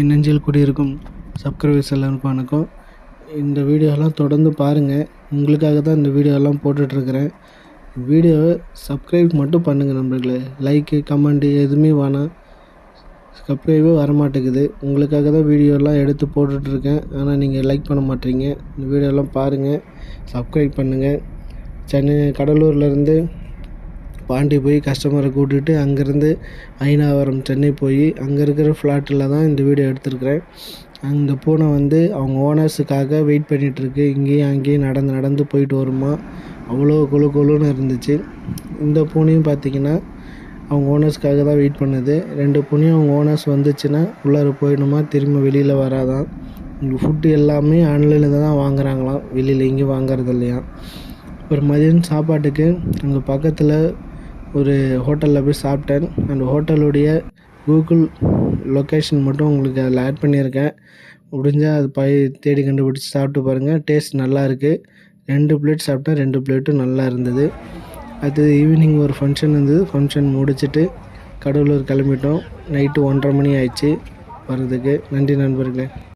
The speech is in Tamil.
என் நெஞ்சில் குடியிருக்கும் சப்ஸ்கிரைபர்ஸ் எல்லாருக்கும் வணக்கம். இந்த வீடியோலாம் தொடர்ந்து பாருங்கள் உங்களுக்காக தான் இந்த வீடியோலாம் போட்டுட்ருக்கிறேன். வீடியோவை சப்ஸ்கிரைப் மட்டும் பண்ணுங்கள் நம்மளுக்கு லைக்கு கமெண்ட்டு எதுவுமே வேணாம். சப்ஸ்கிரைபே வரமாட்டேங்குது உங்களுக்காக தான் வீடியோலாம் எடுத்து போட்டுட்ருக்கேன். ஆனால் நீங்கள் லைக் பண்ண மாட்டீங்க. இந்த வீடியோலாம் பாருங்கள் சப்ஸ்கிரைப் பண்ணுங்கள் சென்னை கடலூர்லேருந்து பாண்டி போய் கஸ்டமரை கூட்டிகிட்டு அங்கேருந்து ஐநாவரம் சென்னை போய் அங்கே இருக்கிற ஃப்ளாட்டில் தான் இந்த வீடியோ எடுத்திருக்கிறேன். அந்த பூனை வந்து அவங்க ஓனர்ஸுக்காக வெயிட் பண்ணிகிட்ருக்கு இங்கேயும் அங்கேயும் நடந்து நடந்து போயிட்டு வருமா? அவ்வளோ கொழு கொழுன்னு இருந்துச்சு. இந்த பூனையும் பார்த்திங்கன்னா அவங்க ஓனர்ஸ்க்காக தான் வெயிட் பண்ணுது. ரெண்டு பூனையும் அவங்க ஓனர்ஸ் வந்துச்சுன்னா உள்ளார போயிடணுமா திரும்ப வெளியில் வராதான். இங்கே ஃபுட்டு எல்லாமே ஆன்லைனில் தான் வாங்குறாங்களாம். வெளியில் எங்கேயும் வாங்குறது இல்லையா அப்புறம் மதியம் சாப்பாட்டுக்கு அங்கே பக்கத்தில் ஒரு ஹோட்டலில் போய் சாப்பிட்டேன். அந்த ஹோட்டலுடைய கூகுள் லொக்கேஷன் மட்டும் உங்களுக்கு அதில் ஆட் பண்ணியிருக்கேன். முடிஞ்சால் அது போய் தேடி கண்டுபிடிச்சி சாப்பிட்டு பாருங்கள் டேஸ்ட் நல்லா இருக்குது ரெண்டு பிளேட் சாப்பிட்டேன். ரெண்டு பிளேட்டும் நல்லா இருந்தது. அது ஈவினிங் ஒரு ஃபங்க்ஷன் இருந்தது. ஃபங்க்ஷன் முடிச்சுட்டு கடலூர் கிளம்பிட்டோம். நைட்டு ஒன்றரை மணி ஆயிடுச்சு வர்றதுக்கு. நன்றி நண்பர்களே.